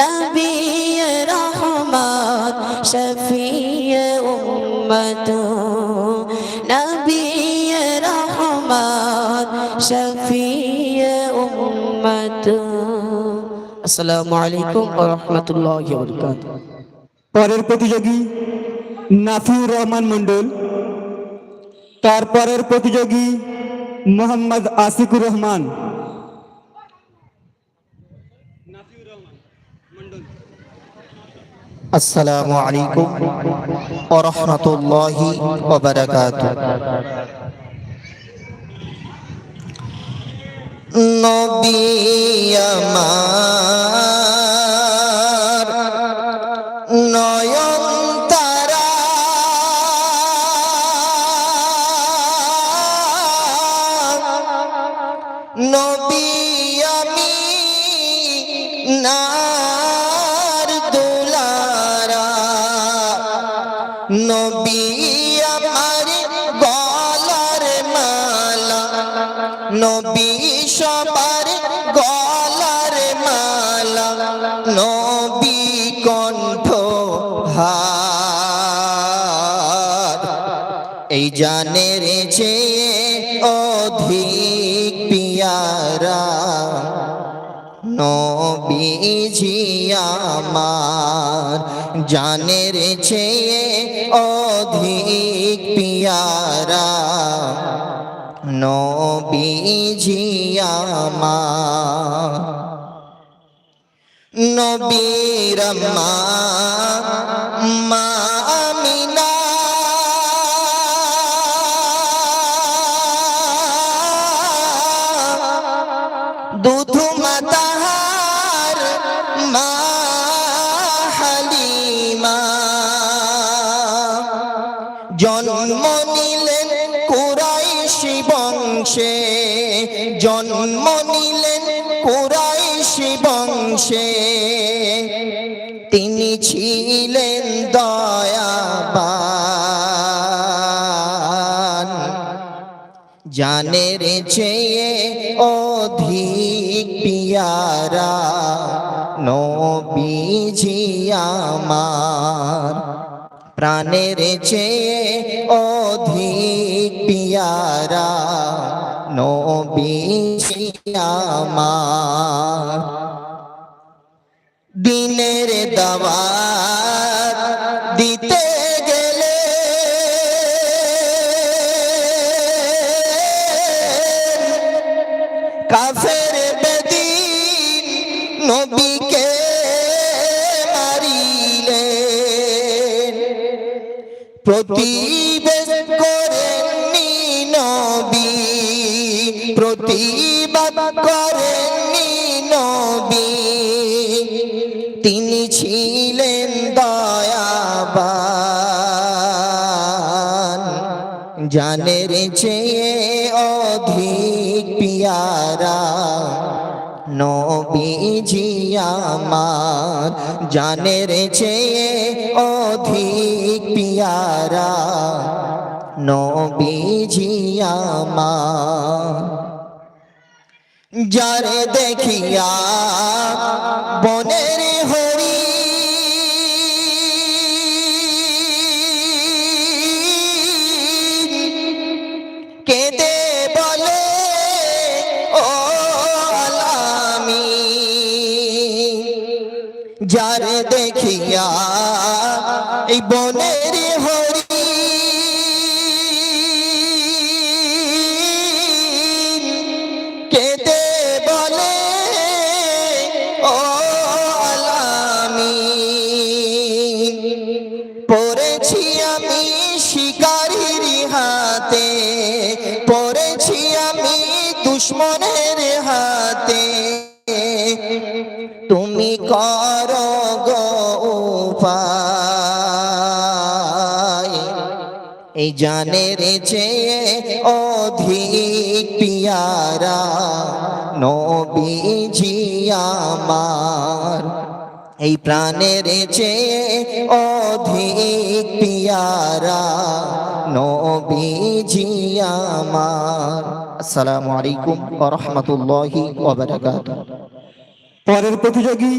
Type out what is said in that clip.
নবী রহমত শফি উম্মত নবী রহমত শফি উম্মত আসসালামু আলাইকুম পরের প্রতিযোগী নাফিউর রহমান মন্ডল তারপরের প্রতিযোগী মোহাম্মদ আসিকুর রহমান। আসসালামু আলাইকুম ওয়া রাহমাতুল্লাহি ওয়া বারাকাতুহু। নবী আমার নয়ন তারা নবী আমি নার নবী আমার গলার মালা, নবী সবার গলার মালা, নবী কণ্ঠ হার এই জানের চেয়ে অধিক পিয়ারা নবীজি আমার। জানের চেয়ে অধিক পিয়ারা। নবীজি আমার। নবীর মা মা আমিনা। দুধ মাতাহার মা বংশে, জন্ম নিলেন কুরাইশি বংশে। তিনি ছিলেন দয়াবান। জানের চেয়ে অধিক পিয়ারা নবীজি আমার। প্রাণের চেয়ে অধিক পিয়ারা নবীজি আমার দিনের দাওয়াত দিতে গেলে কাফের বেদিন নবীকে মারিলেন। প্রতিবেদ প্রতিবাদ করেননি নবী। তিনি ছিলেন দয়াবান। জানের চেয়ে অধিক পিয়ারা নবীজি আমার। জানের চেয়ে অধিক পিয়ারা নবীজি আমার। যারে দেখিয়া বনের হরি। কেঁদে বলে ও আলামি যারে দেখিয়া এই বনের দুশ্মনের হাতে। তুমি কর গো এই জানের চেয়ে অধিক পিয়ারা নবীজি আমার। এই প্রাণের চেয়ে অধিক পিয়ারা নবীজি আমার। আসসালামু আলাইকুম ওয়া রাহমাতুল্লাহি পরের প্রতিযোগী